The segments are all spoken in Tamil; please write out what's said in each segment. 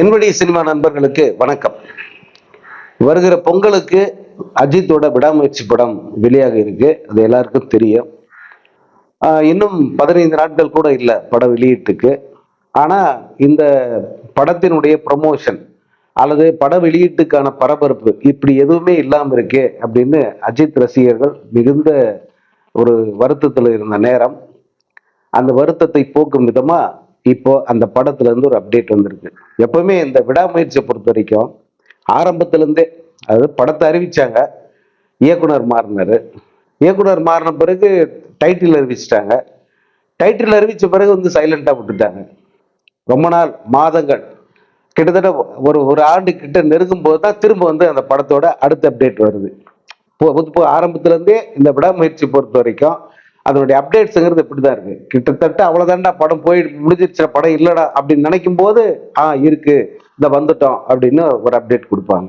என்னுடைய சினிமா நண்பர்களுக்கு வணக்கம். வருகிற பொங்கலுக்கு அஜித்தோட விடாமுயற்சி படம் வெளியாக இருக்கு. அது எல்லாருக்கும் தெரியும். இன்னும் பதினைந்து நாட்கள் கூட இல்லை பட வெளியீட்டுக்கு. ஆனா இந்த படத்தினுடைய ப்ரமோஷன் அல்லது பட வெளியீட்டுக்கான பரபரப்பு இப்படி எதுவுமே இல்லாமல் இருக்கே அப்படின்னு அஜித் ரசிகர்கள் மிகுந்த ஒரு வருத்தத்தில் இருந்த நேரம். அந்த வருத்தத்தை போக்கும் விதமாக இப்போ அந்த படத்துல இருந்து ஒரு அப்டேட் வந்திருக்கு. எப்பவுமே இந்த விடாமுயற்சியை பொறுத்த வரைக்கும் ஆரம்பத்திலேருந்தே அதாவது படத்தை அறிவிச்சாங்க இயக்குனர் மாறினார். இயக்குனர் மாறின பிறகு டைட்டில் அறிவிச்சிட்டாங்க. டைட்டில் அறிவித்த பிறகு வந்து சைலண்ட்டாக விட்டுட்டாங்க. ரொம்ப நாள் மாதங்கள் கிட்டத்தட்ட ஒரு ஒரு ஆண்டு கிட்ட நெருங்கும் போது தான் திரும்ப வந்து அந்த படத்தோட அடுத்த அப்டேட் வருது. இப்போ ஆரம்பத்துலேருந்தே இந்த விடாமுயற்சி பொறுத்த வரைக்கும் அதனுடைய அப்டேட்ஸுங்கிறது இப்படி தான் இருக்குது கிட்டத்தட்ட அவ்வளோதாண்டா படம் போய் முடிஞ்சிருச்ச படம் இல்லைடா அப்படின்னு நினைக்கும் போது ஆ இருக்குது இந்த வந்துட்டோம் அப்படின்னு ஒரு அப்டேட் கொடுப்பாங்க.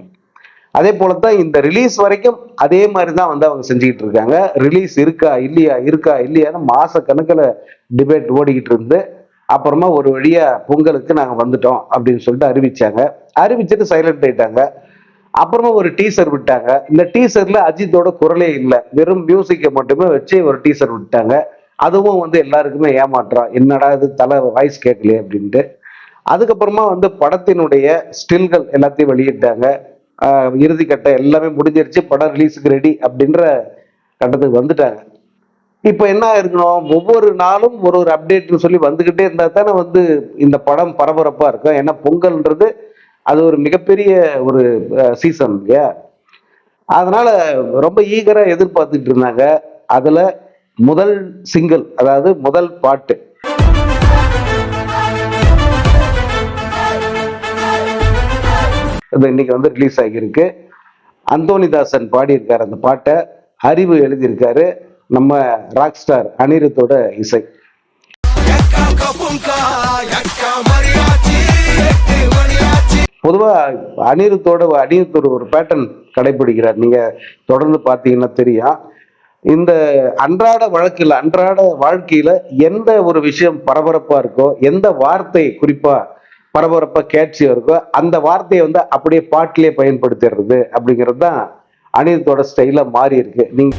அதே போல தான் இந்த ரிலீஸ் வரைக்கும் அதே மாதிரி தான் வந்து அவங்க செஞ்சுக்கிட்டு இருக்காங்க. ரிலீஸ் இருக்கா இல்லையா இருக்கா இல்லையான்னு மாச டிபேட் ஓடிக்கிட்டு இருந்து அப்புறமா ஒரு வழியாக பொங்கலுக்கு நாங்கள் வந்துட்டோம் அப்படின்னு சொல்லிட்டு அறிவிச்சாங்க. அறிவிச்சுட்டு சைலண்ட் ஆயிட்டாங்க. அப்புறமா ஒரு டீசர் விட்டாங்க. இந்த டீசர்ல அஜித்தோட குரலே இல்லை. வெறும் மியூசிக்கை மட்டுமே வச்சு ஒரு டீசர் விட்டாங்க. அதுவும் வந்து எல்லாருக்குமே ஏமாற்றம் என்னடா இது தலை வாய்ஸ் கேட்கலையே அப்படின்ட்டு. அதுக்கப்புறமா வந்து படத்தினுடைய ஸ்டில்கள் எல்லாத்தையும் வெளியிட்டாங்க. இறுதி இறுதிக்கட்ட எல்லாமே முடிஞ்சிருச்சு. படம் ரிலீஸுக்கு ரெடி அப்படின்ற கட்டத்துக்கு வந்துட்டாங்க. இப்போ என்ன இருக்கணும் ஒவ்வொரு நாளும் ஒரு ஒரு அப்டேட்னு சொல்லி வந்துகிட்டே இருந்தா தானே வந்து இந்த படம் பரபரப்பா இருக்கும். ஏன்னா பொங்கல்ன்றது அது ஒரு மிகப்பெரிய ஒரு சீசன் இல்லையா? அதனால ரொம்ப ஈகரா எதிர்பார்த்துட்டு இருந்தாங்க. அதுல முதல் சிங்கிள் அதாவது முதல் பாட்டு. இது இன்னைக்கு வந்து ரிலீஸ் ஆகியிருக்கு. அந்தோனிதாசன் பாடியிருக்காரு அந்த பாட்டை. அறிவு எழுதியிருக்காரு நம்ம ராக் ஸ்டார் அனிருத்தோட இசை. எக்கா பொதுவாக எக்கா மரியாச்சி அனிருத்தோட அனிருத்தோட ஒரு பேட்டர்ன் கடைபிடிக்கிறார் நீங்கள் தொடர்ந்து பார்த்தீங்கன்னா தெரியும். இந்த அன்றாட வழக்கில் அன்றாட வாழ்க்கையில் எந்த ஒரு விஷயம் பரபரப்பாக இருக்கோ எந்த வார்த்தை குறிப்பாக பரபரப்பாக கேட்சியாக இருக்கோ அந்த வார்த்தையை வந்து அப்படியே பாட்டிலே பயன்படுத்திடுறது அப்படிங்கிறது தான் அனிருத்தோட ஸ்டைலாக மாறி இருக்கு. நீங்க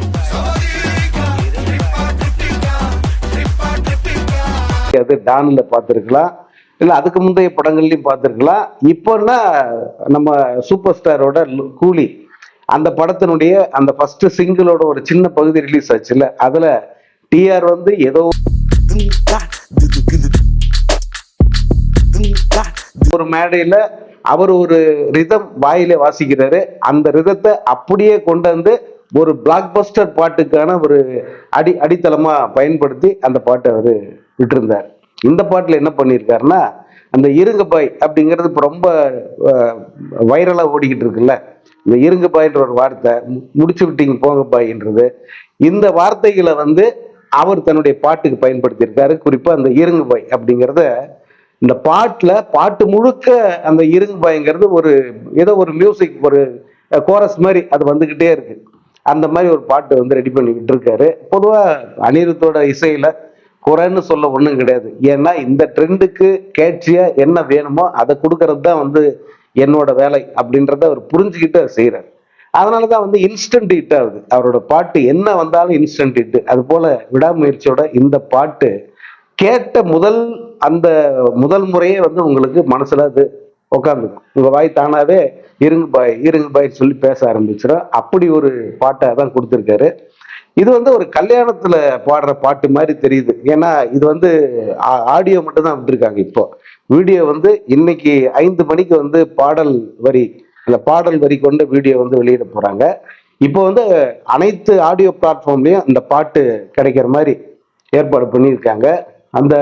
அது டானில் பார்த்துருக்கலாம். இல்லை அதுக்கு முந்தைய படங்கள்லையும் பார்த்துருக்கலாம். இப்போன்னா நம்ம சூப்பர் ஸ்டாரோட லு- கூலி அந்த படத்தினுடைய அந்த ஃபர்ஸ்ட் சிங்கிளோட ஒரு சின்ன பகுதி ரிலீஸ் ஆச்சுல்ல அதுல டிஆர் வந்து ஏதோ ஒரு மேடையில அவர் ஒரு ரிதம் வாயிலே வாசிக்கிறாரு. அந்த ரிதத்தை அப்படியே கொண்டு வந்து ஒரு பிளாக் பஸ்டர் பாட்டுக்கான ஒரு அடி அடித்தளமா பயன்படுத்தி அந்த பாட்டை அவர் விட்டிருந்தார். இந்த பாட்டில் என்ன பண்ணியிருக்காருன்னா அந்த இருங்கப்பாய் அப்படிங்கிறது இப்போ ரொம்ப வைரலாக ஓடிக்கிட்டு இருக்குல்ல. இந்த இருங்கபாய்ன்ற ஒரு வார்த்தை முடிச்சு விட்டீங்க போங்க இந்த வார்த்தைகளை வந்து அவர் தன்னுடைய பாட்டுக்கு பயன்படுத்தியிருக்காரு. குறிப்பாக அந்த இருங்கபாய் அப்படிங்கிறத இந்த பாட்டில் பாட்டு முழுக்க அந்த இருங்கபாய்ங்கிறது ஒரு ஏதோ ஒரு மியூசிக் ஒரு கோரஸ் மாதிரி அது வந்துக்கிட்டே இருக்கு. அந்த மாதிரி ஒரு பாட்டு வந்து ரெடி பண்ணிக்கிட்டு இருக்காரு. பொதுவாக அனிருத்தோட இசையில குறைன்னு சொல்ல ஒன்றும் கிடையாது. ஏன்னா இந்த ட்ரெண்டுக்கு கேட்சியா என்ன வேணுமோ அதை கொடுக்கறது தான் வந்து என்னோட வேலை அப்படின்றத அவர் புரிஞ்சுக்கிட்டு அவர் செய்கிறார் அதனால தான் வந்து இன்ஸ்டன்ட் ஹிட் ஆகுது. அவரோட பாட்டு என்ன வந்தாலும் இன்ஸ்டன்ட் ஹிட் அது போல விடாமுயற்சியோட இந்த பாட்டு கேட்ட முதல் அந்த முதல் முறையே வந்து உங்களுக்கு மனசுல அது உட்காந்துக்கும் உங்க வாய் தானாவே இருங்க பாய் இருங்க பாய் சொல்லி பேச ஆரம்பிச்சிடும் அப்படி ஒரு பாட்டை தான் கொடுத்துருக்காரு. இது வந்து ஒரு கல்யாணத்துல பாடுற பாட்டு மாதிரி தெரியுது. ஏன்னா இது வந்து ஆடியோ மட்டும் தான் விட்டுருக்காங்க இப்போ. வீடியோ வந்து இன்னைக்கு ஐந்து மணிக்கு வந்து பாடல் வரி அந்த பாடல் வரி கொண்ட வீடியோ வந்து வெளியிட போறாங்க. இப்போ வந்து அனைத்து ஆடியோ பிளாட்ஃபார்ம்லயும் இந்த பாட்டு கிடைக்கிற மாதிரி ஏற்பாடு பண்ணியிருக்காங்க. அந்த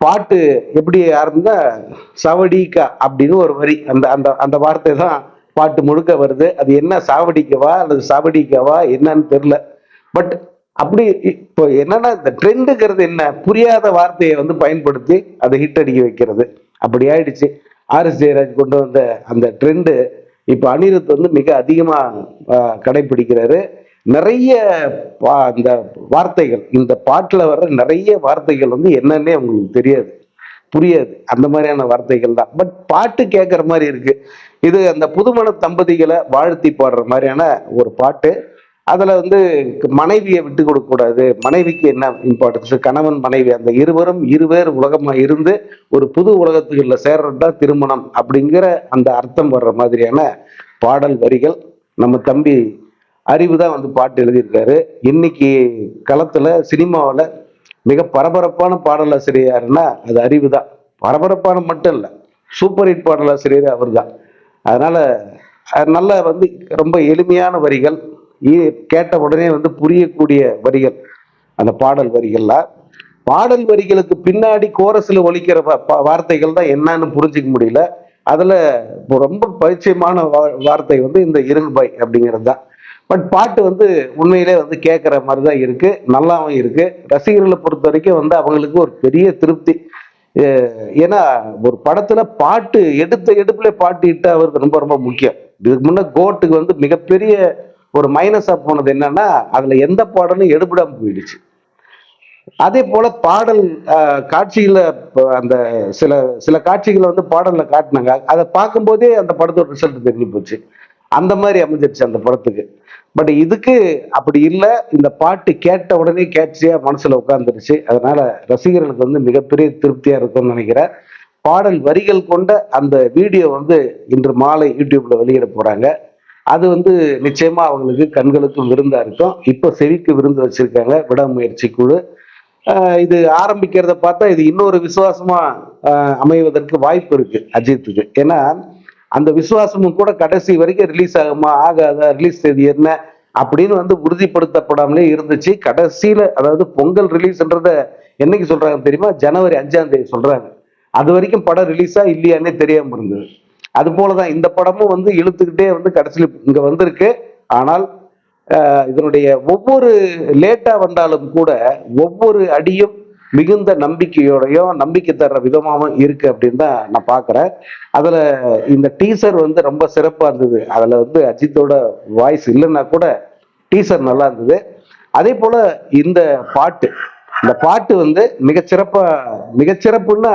பாட்டு எப்படி ஆரம்பிந்தா சவடிக்கா அப்படின்னு ஒரு வரி அந்த அந்த அந்த வார்த்தை தான் பாட்டு முழுக்க வருது. அது என்ன சாவடிக்கவா அல்லது சாவடிக்கவா என்னன்னு தெரியல. பட் அப்படி இப்போ என்னன்னா இந்த ட்ரெண்டுங்கிறது என்ன? புரியாத வார்த்தையை வந்து பயன்படுத்தி அதை ஹிட் அடிக்க வைக்கிறது. அப்படி ஆயிடுச்சு. ஆர் எஸ் ஜெயராஜ் கொண்டு வந்த அந்த ட்ரெண்டு இப்போ அனிருத் வந்து மிக அதிகமாக கடைபிடிக்கிறாரு. நிறைய அந்த வார்த்தைகள் இந்த பாட்டில் வர்ற நிறைய வார்த்தைகள் வந்து என்னன்னே அவங்களுக்கு தெரியாது. புரியாது. அந்த மாதிரியான வார்த்தைகள் தான். பட் பாட்டு கேட்குற மாதிரி இருக்கு. இது அந்த புதுமண தம்பதிகளை வாழ்த்தி பாடுற மாதிரியான ஒரு பாட்டு. அதில் வந்து மனைவியை விட்டு கொடுக்கக்கூடாது. மனைவிக்கு என்ன இம்பார்ட்டன்ஸ் கணவன் மனைவி அந்த இருவரும் இருவேறு உலகமாக இருந்து ஒரு புது உலகத்துக்குள்ள சேர்றது தான் திருமணம் அப்படிங்கிற அந்த அர்த்தம் வர்ற மாதிரியான பாடல் வரிகள். நம்ம தம்பி அறிவு தான் வந்து பாட்டு எழுதியிருக்காரு. இன்னைக்கு களத்தில் சினிமாவில் மிக பரபரப்பான பாடலாசிரியர்னா அது அறிவு தான். பரபரப்பான மட்டும் இல்லை சூப்பர் ஹிட் பாடலாசிரியர் அவர் தான் அதனால் நல்ல வந்து ரொம்ப எளிமையான வரிகள். கேட்ட உடனே வந்து புரியக்கூடிய வரிகள் அந்த பாடல் வரிகள்லாம் பாடல் வரிகளுக்கு பின்னாடி கோரஸில் ஒழிக்கிற வார்த்தைகள் தான் என்னன்னு புரிஞ்சிக்க முடியல. அதில் ரொம்ப பரிச்சயமான வா- வார்த்தை வந்து இந்த இருங்குபாய் அப்படிங்கிறது தான். பட் பாட்டு வந்து உண்மையிலே வந்து கேட்குற மாதிரி தான் இருக்குது நல்லாவும் இருக்குது ரசிகர்களை பொறுத்த வரைக்கும் வந்து அவங்களுக்கு ஒரு பெரிய திருப்தி. ஏன்னா ஒரு படத்துல பாட்டு எடுத்த எடுப்புல பாட்டு இட்டு அவருக்கு ரொம்ப ரொம்ப முக்கியம். இதுக்கு முன்னே கோட்டுக்கு வந்து மிகப்பெரிய ஒரு மைனஸாக போனது என்னன்னா அதுல எந்த பாடலும் எடுபடாமல் போயிடுச்சு. அதே போல பாடல் காட்சியில அந்த சில சில காட்சிகளை வந்து பாடல்ல காட்டினாங்க. அதை பார்க்கும்போதே அந்த படத்தோட ரிசல்ட் தெரிஞ்சு போச்சு. அந்த மாதிரி அமைஞ்சிருச்சு அந்த படத்துக்கு. பட் இதுக்கு அப்படி இல்லை. இந்த பாட்டு கேட்ட உடனே கேட்சியா மனசுல உட்காந்துருச்சு அதனால ரசிகர்களுக்கு வந்து மிகப்பெரிய திருப்தியா இருக்கும்னு நினைக்கிறேன். பாடல் வரிகள் கொண்ட அந்த வீடியோ வந்து இன்று மாலை யூடியூப்ல வெளியிட போறாங்க. அது வந்து நிச்சயமா அவங்களுக்கு கண்களுக்கும் விருந்தா இருக்கும். இப்போ செவிக்கு விருந்து வச்சிருக்காங்க. விடாமுயற்சி குழு. இது ஆரம்பிக்கிறத பார்த்தா இது இன்னொரு விசுவாசமா அமைவதற்கு வாய்ப்பு இருக்கு அஜித்துக்கு. ஏன்னா அந்த விசுவாசமும் கூட கடைசி வரைக்கும் ரிலீஸ் ஆகுமா ஆகாதா ரிலீஸ் தேதி என்ன அப்படின்னு வந்து உறுதிப்படுத்தப்படாமலே இருந்துச்சு. கடைசியில அதாவது பொங்கல் ரிலீஸ்ன்றத என்னைக்கு சொல்றாங்க தெரியுமா? ஜனவரி அஞ்சாம் தேதி சொல்றாங்க. அது வரைக்கும் படம் ரிலீஸா இல்லையானே தெரியாம இருந்தது. அது போலதான் இந்த படமும் வந்து இழுத்துக்கிட்டே வந்து கடைசியில் இங்க வந்திருக்கு. ஆனால் இதனுடைய ஒவ்வொரு லேட்டா வந்தாலும் கூட ஒவ்வொரு அடியும் மிகுந்த நம்பிக்கையோடையும் நம்பிக்கை தர்ற விதமாகவும் இருக்கு அப்படின்னு தான் நான் பார்க்குறேன் அதில் இந்த டீசர் வந்து ரொம்ப சிறப்பாக இருந்தது. அதில் வந்து அஜித்தோட வாய்ஸ் இல்லைன்னா கூட டீசர் நல்லா இருந்தது. அதே போல் இந்த பாட்டு இந்த பாட்டு வந்து மிகச்சிறப்பாக மிகச்சிறப்புன்னா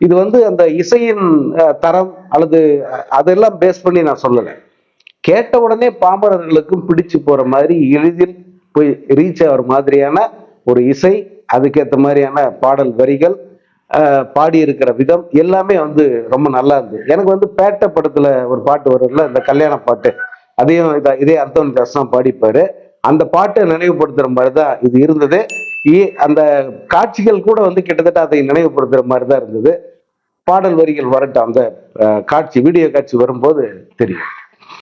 இது வந்து அந்த இசையின் தரம் அல்லது அதெல்லாம் பேஸ் பண்ணி நான் சொல்லலை. கேட்ட உடனே பாமரர்களுக்கும் பிடிச்சு போற மாதிரி எளிதில் போய் ரீச் ஆகிற மாதிரியான ஒரு இசை அதுக்கேற்ற மாதிரியான பாடல் வரிகள் பாடி இருக்கிற விதம் எல்லாமே வந்து ரொம்ப நல்லா இருந்தது. எனக்கு வந்து பேட்ட படத்துல ஒரு பாட்டு வரும்ல இந்த கல்யாண பாட்டு. அதையும் இதே அந்தோனி தாஸ் தான் பாடிப்பாரு. அந்த பாட்டை நினைவுபடுத்துற மாதிரி தான் இது இருந்தது. அந்த காட்சிகள் கூட வந்து கிட்டத்தட்ட அதை நினைவுபடுத்துற மாதிரி தான் இருந்தது. பாடல் வரிகள் வரட்டும் அந்த காட்சி வீடியோ காட்சி வரும்போது தெரியும்.